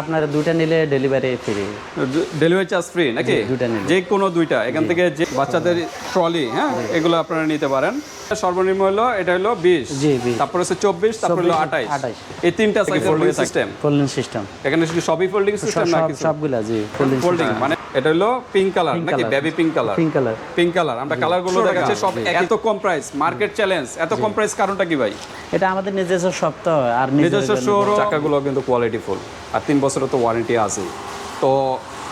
আপনার দুইটা নিলে delivery free delivery charge free নাকি? দুইটা নিলে। যে কোনো দুইটা এখান থেকে যে বাচ্চাদের ট্রলি হ্যাঁ এগুলো আপনারা নিতে পারেন। সর্বনিম্ন হলো এটা হলো বিশ। জি, 20 তারপর হচ্ছে চব্বিশ তারপর হলো 24, আঠাইশ। 28 এই তিনটা সাইজের ফোল্ডিং সিস্টেম ফোল্ডিং সিস্টেম এখানে শুধু সবই ফোল্ডিং সিস্টেম না সবগুলা জি ফোল্ডিং মানে এটা হলো পিঙ্ক কালার নাকি baby pink colour pink colour pink colour আমরা কালারগুলো দেখাচ্ছি সব এত কম প্রাইস মার্কেট চ্যালেঞ্জ এত কম প্রাইস কারণটা কি ভাই? এটা আমাদের নিজস্ব সপ্তাহ আর নিজস্ব শোরুম চাকাগুলো কিন্তু কোয়ালিটি ফুল আর তিন বছরের তো ওয়ারেন্টি আছে তো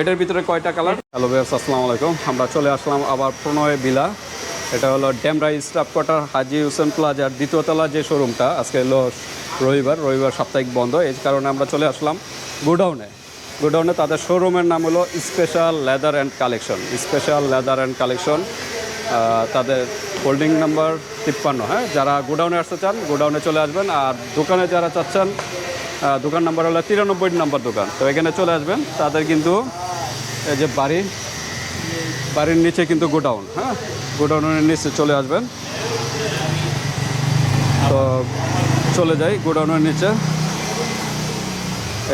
এটার ভিতরে কয়টা কালার হ্যালো ভাইয়াস আসসালামু আলাইকুম। আমরা চলে আসলাম আবার প্রণয় বিলা। এটা হলো ড্যামরা স্টাফ কোয়ার্টার হাজি হোসেন প্লাজার দ্বিতীয়তলা যে শোরুমটা আজকে হলো রবিবার রবিবার সাপ্তাহিক বন্ধ। এই কারণে আমরা চলে আসলাম গোডাউনে। গোডাউনে তাদের শোরুমের নাম হলো special leather and collection special leather and collection তাদের হোল্ডিং নাম্বার তিপ্পান্ন হ্যাঁ? যারা গোডাউনে আসতে চান, গোডাউনে চলে আসবেন। আর দোকানে যারা চাচ্ছেন দোকান নাম্বার হলো তিরানব্বই নাম্বার দোকান। তো এখানে চলে আসবেন। তাদের কিন্তু এই যে বাড়ি, বাড়ির নিচে কিন্তু গোডাউন হ্যাঁ? গোডাউনের নিচে চলে আসবেন। তো চলে যাই গোডাউনের নিচে।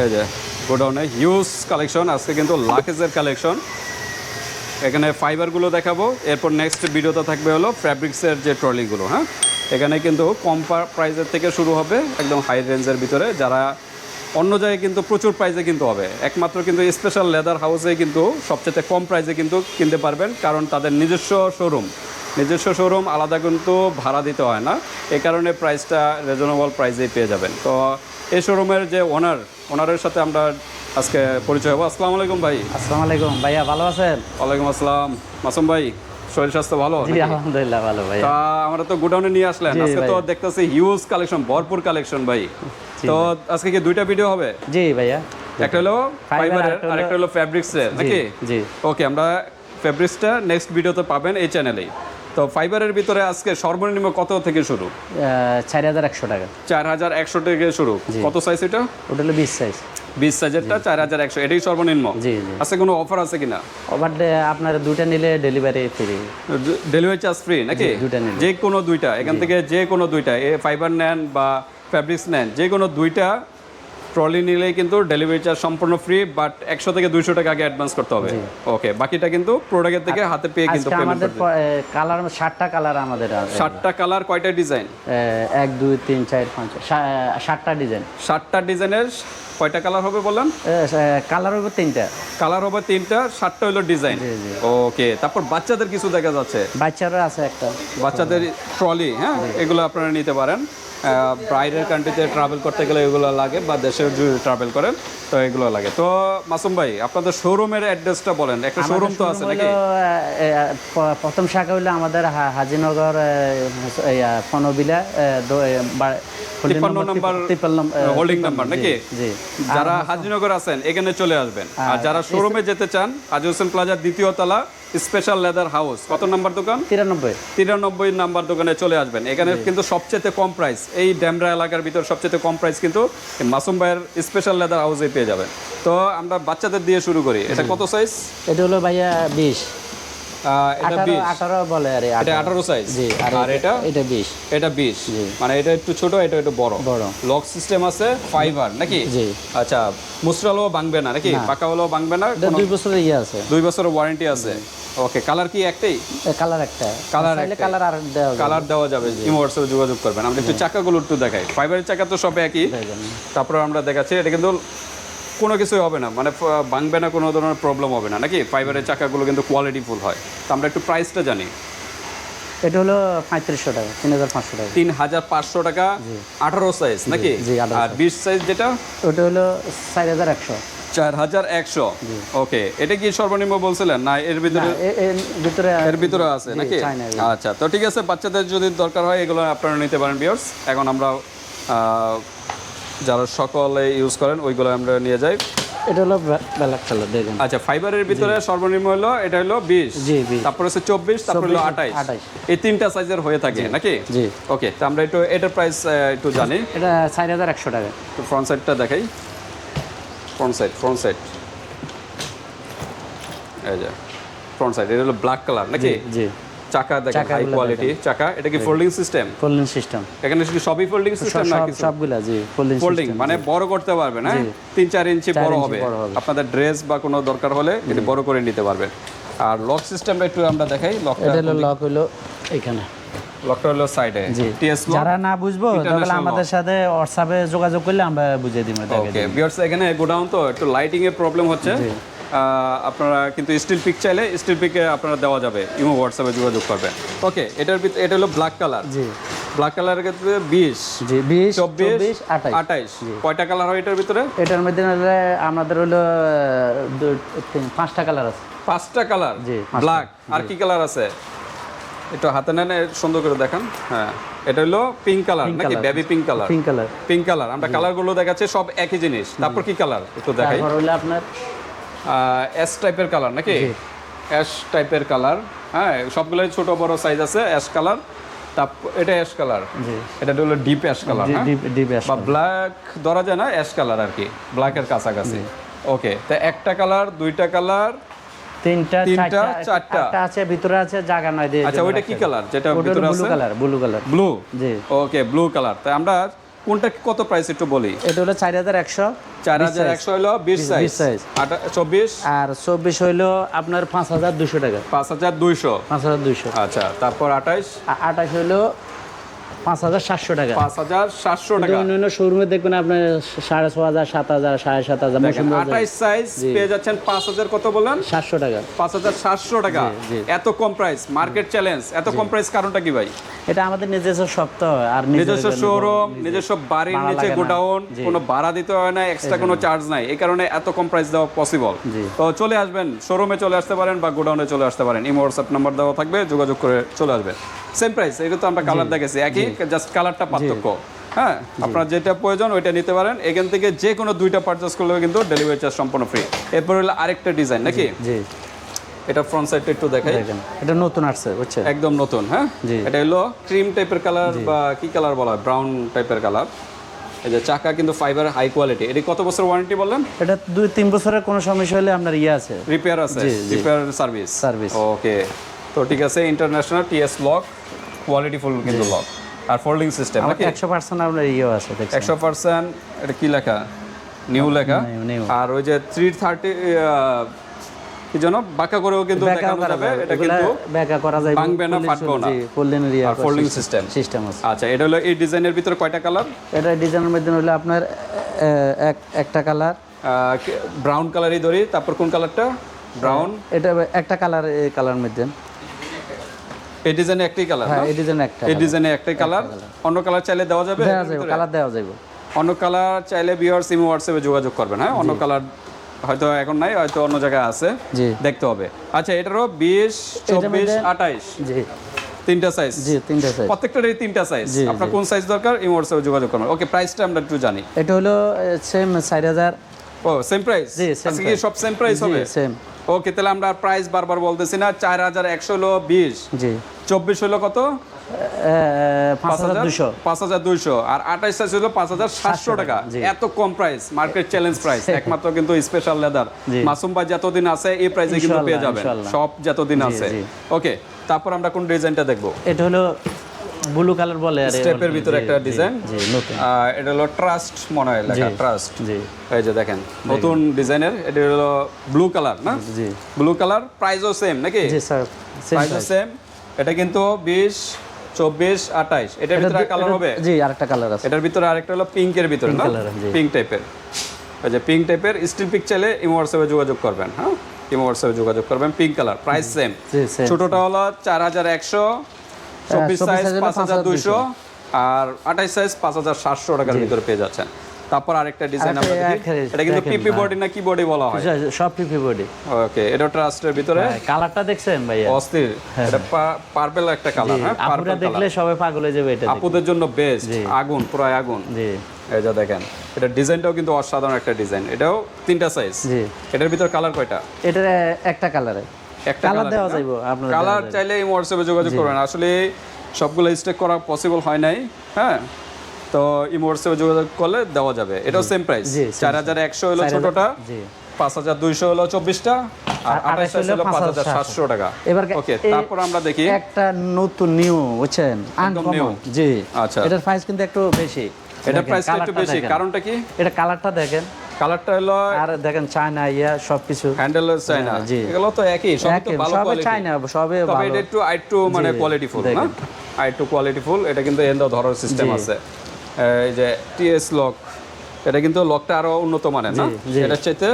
এই যে গোডাউনে হিউজ কালেকশন, আজকে কিন্তু লাকেজের কালেকশন। এখানে ফাইবারগুলো দেখাবো, এরপর নেক্সট ভিডিওতে থাকবে হলো ফ্যাব্রিক্সের যে ট্রলিগুলো হ্যাঁ? এখানে কিন্তু কম প্রাইজের থেকে শুরু হবে, একদম হাই রেঞ্জের ভিতরে, যারা অন্য জায়গায় কিন্তু প্রচুর প্রাইজে কিন্তু হবে। একমাত্র কিন্তু স্পেশাল লেদার হাউসে কিন্তু সবচেয়ে কম প্রাইজে কিন্তু কিনতে পারবেন, কারণ তাদের নিজস্ব শোরুম নিজস্ব শোরুম আলাদা কিন্তু ভাড়া দিতে হয় না। এই কারণে প্রাইসটা রিজনেবল প্রাইসেই পেয়ে যাবেন। তো এই শোরুমের যে ওনার ওনারের সাথে আমরা আজকে পরিচয় হব। আসসালামু আলাইকুম ভাই। আসসালামু আলাইকুম। ভাইয়া ভালো আছেন? ওয়ালাইকুম আসসালাম। মাসুম ভাই শরীর স্বাস্থ্য ভালো? আলহামদুলিল্লাহ ভালো ভাইয়া। তা আমরা তো গোডাউনে নিয়ে আসলেন। আজকে তো ভাই। দেখতেছি হিউজ কালেকশন ভরপুর কালেকশন ভাই। তো আজকে কি দুইটা ভিডিও হবে? জি ভাইয়া। একটা হলো ফাইবারের আরেকটা আর হলো- একটা হলো ফ্যাব্রিক্স নাকি? জি। ওকে আমরা ফ্যাব্রিক্সটা নেক্সট ভিডিওতে পাবেন এই চ্যানেলেই তো ফাইবারের ভিতরে আজকে সর্বনিম্ন কত থেকে শুরু? চার হাজার একশো টাকা। চার হাজার একশো থেকে শুরু। কত সাইজ এটা? ওটা হলো বিশ সাইজ বিশ সাইজেরটা চার হাজার একশো এটাই সর্বনিম্ন? জি জি। আজকে কোনো অফার আছে কিনা? ওভার আপনার দুইটা নিলে delivery free delivery charge free নাকি? দুইটা নিলে। যে কোনো দুইটা এখান থেকে যে কোনো দুইটা এ ফাইবার নেন বা ফ্যাব্রিক্স নেন যে কোনো দুইটা ট্রলি নিলে কিন্তু ডেলিভারি চার্জ সম্পূর্ণ ফ্রি বাট একশো থেকে দুইশো টাকা আগে অ্যাডভান্স করতে হবে। ওকে বাকিটা কিন্তু প্রোডাক্টের থেকে হাতে পেয়ে কিন্তু আমাদের কালার ষাটটা কালার আমাদের ষাটটা কালার কয়টা ডিজাইন এক দুই তিন চার পাঁচ ষাটটা ডিজাইন ষাটটা ডিজাইনের কয়টা কালার হবে বললাম কালার হবে তিনটা। কালার হবে তিনটা ষাটটা হলো ডিজাইন। ওকে তারপর বাচ্চাদের কিছু দেখা যাচ্ছে? বাচ্চারও আছে একটা। বাচ্চাদের ট্রলি হ্যাঁ? এগুলো আপনারা নিতে পারেন। বাইরের কান্ট্রিতে ট্রাভেল করতে গেলে এগুলো লাগে বা দেশের যদি ট্রাভেল করেন তো এগুলো লাগে। তো মাসুম ভাই আপনাদের শোরুমের অ্যাড্রেসটা বলেন। একটা শোরুম তো আছে নাকি? হলো, প্রথম শাখা হইল আমাদের হাজিনগর ফনবিলা তিপ্পান্ন নাম্বার হোল্ডিং নাম্বার নাকি? যারা হাজিনগর আছেন এখানে চলে আসবেন। আর যারা শোরুমে যেতে চান হাজি হোসেন প্লাজার দ্বিতীয় তলা স্পেশাল লেদার হাউস কত নাম্বার দোকান? তিরানব্বই। তিরানব্বই নাম্বার দোকানে চলে আসবেন। এখানে কিন্তু সবচেয়ে কম প্রাইস এই ড্যামরা এলাকার ভিতর সবচেয়ে কম প্রাইস কিন্তু মাসুম ভাইয়ের স্পেশাল লেদার হাউসে পেয়ে যাবেন। তো আমরা বাচ্চাদের দিয়ে শুরু করি। এটা কত সাইজ এটা হলো ভাইয়া বিশ। এটা আঠারো বিশ। আঠারো বলে আরে এটা আঠারো। সাইজ জি আর এটা এটা? বিশ। এটা বিশ। মানে এটা একটু ছোট এটা একটু বড়। বড়। লক সিস্টেম আছে ফাইবার নাকি? জি। আচ্ছা মুসরালও ভাঙবে না নাকি? পাকা ভাঙবে না দুই বছরের ইয়ে আছে। দুই বছরের ওয়ারেন্টি আছে। ওকে কালার কি একটাই? কালার একটা। চাইলে কালার আর দেওয়া কালার দেওয়া যাবে যোগাযোগ করবেন। আমরা একটু চাকাগুলো একটু দেখাই। ফাইবারের চাকা তো সব একই। তারপর আমরা দেখাচ্ছি এটা কিন্তু কোনো কিছুই হবে না। মানে ভাঙবে না কোনো ধরনের প্রবলেম হবে না। নাকি? ফাইবারের চাকাগুলো কিন্তু কোয়ালিটি ফুল হয়। তো আমরা একটু প্রাইসটা জানি। এটা হলো পঁয়ত্রিশশো টাকা তিন হাজার পাঁচশো টাকা। তিন হাজার পাঁচশো টাকা আঠারো সাইজ নাকি? আর বিশ সাইজ যেটা? ওটা হলো চার হাজার একশো। চার হাজার একশো। ওকে এটা কি সর্বনিম্ন বলছিলেন? না এর ভিতরে এর ভিতরে এর ভিতরে আছে নাকি? আচ্ছা তো ঠিক আছে বাচ্চাদের যদি দরকার হয় এগুলো আপনারা নিতে পারেন বিয়ার্স এখন আমরা যারা সকলে ইউজ করেন ওইগুলো আমরা নিয়ে যাই। এটা হলো ব্ল্যাক কালার দেখুন। আচ্ছা ফাইবারের ভিতরে সর্বনিম্ন হলো এটা হলো বিশ। জি, 20 তারপর হচ্ছে চব্বিশ তারপর হলো 24, আঠাইশ। 28 এই তিনটা সাইজের হয়ে থাকে নাকি? জি। ওকে তো আমরা একটু এটার প্রাইস একটু জানি। এটা চার হাজার একশো টাকা। তো ফ্রন্ট সাইডটা দেখাই। ফ্রন্ট সাইড ফ্রন্ট সাইড এই যে ফ্রন্ট সাইড এটা হলো ব্ল্যাক কালার নাকি? জি। চাকা দেখেন হাই কোয়ালিটি চাকা এটা কি ফোল্ডিং সিস্টেম ফোল্ডিং সিস্টেম এখানে শুধু সবই ফোল্ডিং সিস্টেম না সব কিছু সবগুলা জি ফোল্ডিং ফোল্ডিং মানে বড় করতে পারবে না তিন চার ইঞ্চি বড় হবে। আপনাদের ড্রেস বা কোনো দরকার হলে এটি বড় করে নিতে পারবেন। আর লক সিস্টেমটা একটু আমরা দেখাই লকটা এটা হলো লক হলো এখানে। লকটা হলো সাইডে টিএস লক যারা না বুঝব তাহলে আমাদের সাথে যোগাযোগ করলে আমরা বুঝিয়ে দিব ওকে ভিউয়ার্স এখানে গোডাউন তো একটু লাইটিং এর প্রবলেম হচ্ছে আপনারা কিন্তু স্টিল পিক চাইলে স্টিল পিকে আপনারা দেওয়া যাবে। ইমো হোয়াটসঅ্যাপে যোগাযোগ করবেন। ওকে এটার ভিতরে এটা হলো ব্ল্যাক কালার জি। ব্ল্যাক কালারের ক্ষেত্রে বিশ। জি বিশ চব্বিশ আঠাইশ। কয়টা কালার হয় এটার ভিতরে? এটার মধ্যে আমাদের হলো পাঁচটা কালার আছে। পাঁচটা কালার জি, ব্ল্যাক আর কি কালার আছে? একটু হাতে নেন সুন্দর করে দেখান। হ্যাঁ এটা হলো পিঙ্ক কালার নাকি baby pink colour pink colour pink colour আমরা কালারগুলো দেখাচ্ছি সব একই জিনিস। তারপর কি কালার একটু দেখাই। আপনার অ্যাশ টাইপের কালার নাকি? অ্যাশ টাইপের কালার হ্যাঁ সবগুলোই ছোট বড় সাইজ আছে অ্যাশ কালার এটা অ্যাশ কালার এটা হলো ডিপ অ্যাশ কালার হ্যাঁ? বা ব্ল্যাক ধরা যায় না অ্যাশ কালার আর কি ব্ল্যাকের কাছাকাছি। ওকে তো একটা কালার দুইটা কালার তিনটা তিনটা, চারটা। আছে ভিতরে আছে জায়গা নয় আচ্ছা ওইটা কি কালার যেটা ভিতরে blue colour blue colour blue জি। ওকে ব্লু কালার তাই আমরা কোনটা কত প্রাইস একটু বলি? এটা হলো চার হাজার একশো। চার হাজার একশো হলো বিশ সাইজ সাইজ চব্বিশ? আর চব্বিশ হইল আপনার পাঁচ হাজার দুশো টাকা। পাঁচ হাজার দুইশো। পাঁচ হাজার দুইশো। আচ্ছা তারপর আঠাইশ আঠাশ হইল পাঁচ হাজার সাতশো টাকা। পাঁচ হাজার সাতশো টাকা। অন্যান্য শোরুমে দেখবেন আপনার সাড়ে ছ হাজার সাত হাজার সাড়ে সাত হাজার আঠাইশ সাইজ পেয়ে যাচ্ছেন পাঁচ হাজার কত বললেন? সাতশো টাকা। পাঁচ হাজার সাতশো টাকা। এত কম প্রাইস মার্কেট চ্যালেঞ্জ এত কম প্রাইস কারণটা কি ভাই? এটা আমাদের নিজস্ব সপ্তাহ আর নিজস্ব শোরুম নিজস্ব বাড়ির নিচে গোডাউন কোনো ভাড়া দিতে হয় না এক্সট্রা কোনো চার্জ নাই। এই কারণে এত কম প্রাইস দেওয়া পসিবল তো চলে আসবেন শোরুমে চলে আসতে পারেন বা গোডাউনে চলে আসতে পারেন। ইমো হোয়াটসঅ্যাপ নাম্বার দেওয়া থাকবে যোগাযোগ করে চলে আসবেন। সেম প্রাইস এগুলো তো আমরা কালার দেখেছি একই? জাস্ট কালারটা পার্থক্য। হ্যাঁ আপনার যেটা প্রয়োজন ওইটা নিতে পারেন। এখান থেকে যে কোনো দুইটা পারচেস করলেও কিন্তু ডেলিভারি চার্জ সম্পূর্ণ ফ্রি এরপর হলো আরেকটা ডিজাইন নাকি? জি। এটা ফ্রন্ট সাইডটা একটু দেখাই। এটা নতুন আসছে বুঝছেন? একদম নতুন হ্যাঁ। এটা হলো ক্রিম টাইপের কালার বা কি কালার বলা হয়? ব্রাউন টাইপের কালার এই যে চাকা কিন্তু ফাইবার হাই কোয়ালিটি এটি কত বছর ওয়ারেন্টি বললেন? এটা দুই তিন বছরের কোনো সমস্যা হলে আপনার ইয়ে আছে। রিপেয়ার আছে। Repair service Service। ওকে তো ঠিক আছে international TS lock quality full কিন্তু লক আর ফোল্ডিং সিস্টেম নাকি? একশো পার্সেন্ট আপনার ইয়েও আছে দেখছেন। একশো পার্সেন্ট এটা কি লেখা? নিউ লেখা। আর ওই যে থ্রি থার্টি কি যেন? বাঁকা করেও কিন্তু দেখানো যাবে এটা কিন্তু ব্যাকা করা যায় ভাঙবে না, ফাটবেও না। ইয়ে আর ফোল্ডিং সিস্টেম সিস্টেম আছে। আচ্ছা এটা হলো এই ডিজাইনের ভিতরে কয়টা কালার এটা ডিজাইনের মধ্যে হলো আপনার এক একটা কালার ব্রাউন কালারই ধরি তারপর কোন কালারটা ব্রাউন এটা একটা কালার এই কালার মধ্যে। এই ডিজাইনে একটাই কালার হ্যাঁ এই ডিজাইন একটা এই ডিজাইনে একটাই কালার অন্য কালার চাইলে দেওয়া যাবে? দেওয়া যাবে কালার দেওয়া যাবে। অন্য কালার চাইলে হোয়াটসঅ্যাপে যোগাযোগ করবেন হ্যাঁ? অন্য কালার হয়তো এখন নাই হয়তো অন্য জায়গায় আছে। দেখতে হবে। আচ্ছা এটারও বিশ চব্বিশ আঠাইশ? তিনটা সাইজ জি তিনটা সাইজ প্রত্যেকটারই তিনটা সাইজ আপনার কোন সাইজ দরকার? ইম হোয়াটসঅ্যাপে যোগাযোগ করবেন ওকে প্রাইসটা আমরা একটু জানি। এটা হলো সেম চার হাজার। ও সেম প্রাইস জি, আজকে সব সেম প্রাইস হবে? সেম ওকে তাহলে আমরা প্রাইস বারবার বলতেছি না চার হাজার একশো হলো বিশ। জি। চব্বিশ হলো কত? পাঁচ হাজার দুইশো আর আঠাইশ হলো পাঁচ হাজার সাতশো টাকা। এত কম প্রাইস মার্কেট চ্যালেঞ্জ প্রাইস একমাত্র কিন্তু স্পেশাল লেদার। মাসুম ভাই যতদিন আছে এই প্রাইসে কিন্তু পেয়ে যাবেন। সব যতদিন আছে। ওকে তারপর আমরা কোন ডিজাইনটা দেখব? এটা হলো ব্লু কালার বলে আর স্টেপের ভিতরে একটা ডিজাইন জি নতুন। এটা হলো ট্রাস্ট মনে হয় লেখা ট্রাস্ট জি। এই যে দেখেন নতুন ডিজাইনের এটা হলো ব্লু কালার না? জি ব্লু কালার প্রাইসও সেম নাকি? জি স্যার প্রাইসও সেম এটা কিন্তু বিশ চব্বিশ আঠাইশ। এটার ভিতরে কালার হবে? জি আরেকটা কালার আছে। এটার ভিতরে আরেকটা হলো পিঙ্কের ভিতরে না? পিঙ্ক টাইপের যে পিঙ্ক টাইপের স্টিল পিক চাইলে ইমো হোয়াটসঅ্যাপে যোগাযোগ করবেন হ্যাঁ? ইমো হোয়াটসঅ্যাপে যোগাযোগ করবেন পিঙ্ক কালার প্রাইস সেম ছোটটা হলো চার হাজার একশো চব্বিশ সাইজ পাঁচ হাজার দুইশো আর আঠাইশ সাইজ পাঁচ হাজার সাতশো টাকার ভিতরে পেয়ে যাচ্ছেন। তারপর আরেকটা ডিজাইন আমরা এটা কিন্তু পিপি হ্যাঁ। বডি না কি বডি বলা হয়? সব পিপি বডি ওকে এটা ট্রাস্টের ভিতরে। কালারটা দেখছেন ভাইয়া? অস্থির। এটা পার্পেল একটা কালার হ্যাঁ পার্পেল দেখলে সবাই পাগল হয়ে যাবে এটা আপুদের জন্য বেস্ট আগুন পুরো আগুন। জি। এই যে দেখেন এটা ডিজাইনটাও কিন্তু অসাধারণ একটা ডিজাইন এটাও তিনটা সাইজ জি। এটার ভিতর কালার কয়টা? এটার একটা কালারে একটা কালার দেওয়া যাইব আপনার কালার চাইলে এই হোয়াটসঅ্যাপে যোগাযোগ করবেন। আসলে সবগুলো স্টেক করা পসিবল হয় নাই হ্যাঁ? তো এই হোয়াটসঅ্যাপে যোগাযোগ করলে দেওয়া যাবে। এটাও সেম প্রাইস চার হাজার একশো হলো ছোটটা পাঁচ হাজার দুইশো হলো চব্বিশটা আর আঠাশ হলো পাঁচ হাজার সাতশো টাকা। এবার ওকে তারপর আমরা দেখি। একটা নতুন নিউ বুঝছেন? একদম আনকমন জি। আচ্ছা। এটার প্রাইস কিন্তু একটু বেশি। এটার দেখেন, প্রাইসটা একটু বেশি। কারণটা কি? এটা কালারটা দেখেন। কালারটা হলো আর দেখেন চায়না ইয়া সবকিছু। হ্যান্ডেল চাই না হ্যাঁ, জি। এগুলো তো একই সবই তো ভালো সবে কোয়ালিটি চায়না সবে তবে ভালো। এটা একটু আরেকটু মানে জি, কোয়ালিটিফুল না? দেখেন। আরেকটু কোয়ালিটিফুল এটা কিন্তু এন্ড ধরার সিস্টেম আছে। এই যে টিএস লক এটা কিন্তু লকটা আরও উন্নত মানের না। এটা চাইতে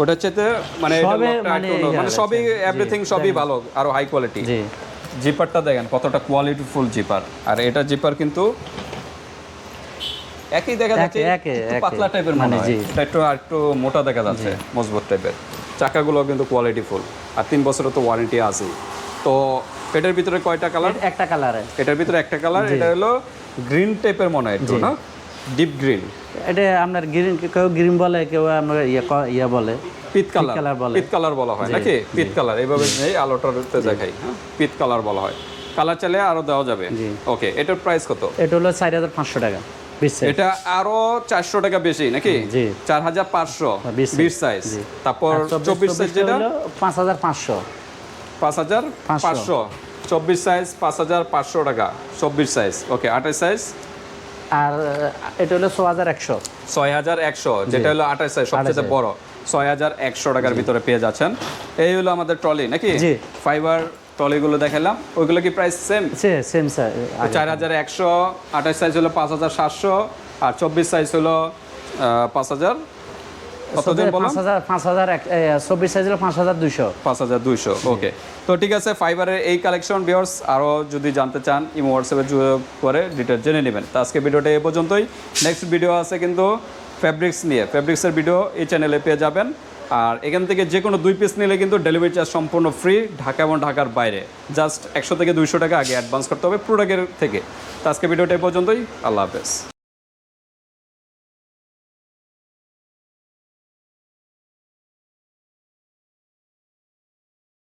ওটা চাইতে মানে সবে মানে মানে সবই এভরিথিং সবই ভালো আরও হাই কোয়ালিটি জি। জিপারটা দেখেন কতটা কোয়ালিটিফুল জিপার আর এটা জিপার কিন্তু একই দেখা যাচ্ছে। পাতলা টাইপের মনে হয়। জি। একটু আর একটু মোটা দেখা যাচ্ছে মজবুত টাইপের চাকাগুলো কিন্তু কোয়ালিটিফুল আর তিন বছরের তো ওয়ারেন্টি আছে তো এটার ভিতরে কয়টা কালার একটা কালারে এটার ভিতরে একটা কালার এটা হলো গ্রিন টাইপের মনে হয় একটু না? ডিপ গ্রিন এটা আপনার গ্রিন কেউ গ্রিন বলে কেউ আপনার ইয়ে ইয়ে বলে। পিত কালার কালার বলে। পিত কালার বলা হয় নাকি? পিত কালার এইভাবে এই আলোটার দেখাই হ্যাঁ? পিত কালার বলা হয়। কালার চাইলে আরও দেওয়া যাবে। ওকে এটার প্রাইস কত? এটা হলো চার হাজার পাঁচশো টাকা। এটা আরও চারশো টাকা বেশি নাকি? চার হাজার পাঁচশো। বিশ সাইজ তারপর চব্বিশ সাইজ যেটা? পাঁচ হাজার পাঁচশো। পাঁচ হাজার পাঁচশো। চব্বিশ সাইজ পাঁচ হাজার পাঁচশো টাকা। চব্বিশ সাইজ ওকে আঠাশ সাইজ আর এটা হলো ছ হাজার একশো। ছয় হাজার একশো। যেটা হলো আঠাশ সাইজ সবচেয়ে। বড়। ছয় হাজার একশো টাকার ভিতরে পেয়ে যাচ্ছেন। এই হলো আমাদের ট্রলি নাকি? জি। ফাইবার ট্রলিগুলো দেখালাম। ওইগুলো কি প্রাইস সেম সেম স্যার চার হাজার একশো আঠাশ সাইজ হলো পাঁচ হাজার সাতশো আর চব্বিশ সাইজ হলো পাঁচ হাজার। ওকে তো ঠিক আছে ফাইবারের এই কালেকশন বিয়ার্স আরও যদি জানতে চান ইমো হোয়াটসঅ্যাপে যোগাযোগ করে ডিটেল জেনে নেবেন। তো আজকে ভিডিওটা এ পর্যন্তই। নেক্সট ভিডিও আছে কিন্তু ফ্যাব্রিক্স নিয়ে। ফ্যাব্রিক্সের ভিডিও এই চ্যানেলে পেয়ে যাবেন। আর এখান থেকে যে কোনো দুই পিস নিলে কিন্তু ডেলিভারি চার্জ সম্পূর্ণ ফ্রি ঢাকা এবং ঢাকার বাইরে। জাস্ট একশো থেকে দুইশো টাকা আগে অ্যাডভান্স করতে হবে প্রোডাক্টের থেকে। তো আজকে ভিডিওটা পর্যন্তই। আল্লাহ হাফেজ।